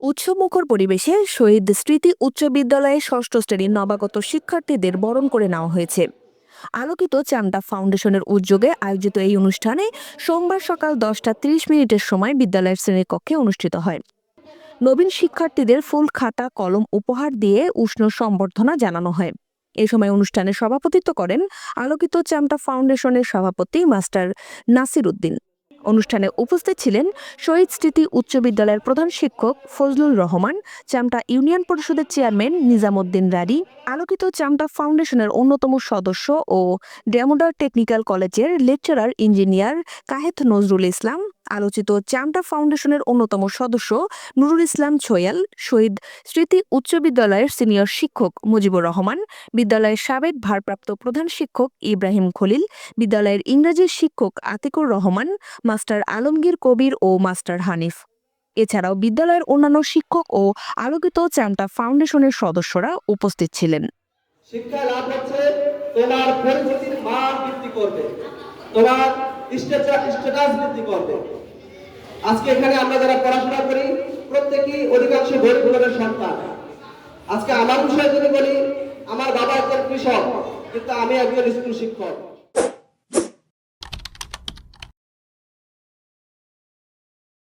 উৎসবমুখর পরিবেশে শহীদ স্মৃতি উচ্চ বিদ্যালয়ে ষষ্ঠ শ্রেণির নবাগত শিক্ষার্থীদের বরণ করে নেওয়া হয়েছে। আলোকিত চান্দা ফাউন্ডেশনের উদ্যোগে আয়োজিত এই অনুষ্ঠানে সোমবার সকাল দশটা তিরিশ মিনিটের সময় বিদ্যালয়ের শ্রেণীকক্ষে অনুষ্ঠিত হয়। নবীন শিক্ষার্থীদের ফুল খাতা, কলম উপহার দিয়ে উষ্ণ সম্বর্ধনা জানানো হয়। এ সময় অনুষ্ঠানে সভাপতিত্ব করেন আলোকিত চামটা ফাউন্ডেশনের সভাপতি মাস্টার নাসির উদ্দিন। অনুষ্ঠানে উপস্থিত ছিলেন শহীদ স্মৃতি উচ্চ বিদ্যালয়ের প্রধান শিক্ষক ফজলুল রহমান, চামটা ইউনিয়ন পরিষদের চেয়ারম্যান নিজামুদ্দিন রারি, আলোকিত চামটা ফাউন্ডেশনের অন্যতম সদস্য ও ডেমোডার টেকনিক্যাল কলেজের লেকচারার ইঞ্জিনিয়ার কাহেত নজরুল ইসলাম আলোচিত চামটা ফাউন্ডেশনের অন্যতম সদস্য নুরুল ইসলাম ছোয়াল, শহীদ স্মৃতি উচ্চ বিদ্যালয়ের সিনিয়র শিক্ষক মুজিবুর রহমান, বিদ্যালয়ের সাবেক ভারপ্রাপ্ত প্রধান শিক্ষক ইব্রাহিম খলিল, বিদ্যালয়ের ইংরেজি শিক্ষক আতিকুর রহমান, মাস্টার আলমগীর কবির ও মাস্টার হানিফ। এছাড়াও বিদ্যালয়ের অন্যান্য শিক্ষক ও আলোকিত চামটা ফাউন্ডেশনের সদস্যরা উপস্থিত ছিলেন। শিক্ষা লাভ হচ্ছে, তোমার পরিচিতির মান বৃদ্ধি করবে। তোমার বৃদ্ধি করবে। আজকে এখানে আমরা যারা পড়াশোনা করি, প্রত্যেকেই অধিকাংশ গরিব ঘরের সন্তান। আজকে আমার বিষয়ে যদি বলি, আমার বাবা একজন কৃষক, কিন্তু আমি একজন স্কুল শিক্ষক।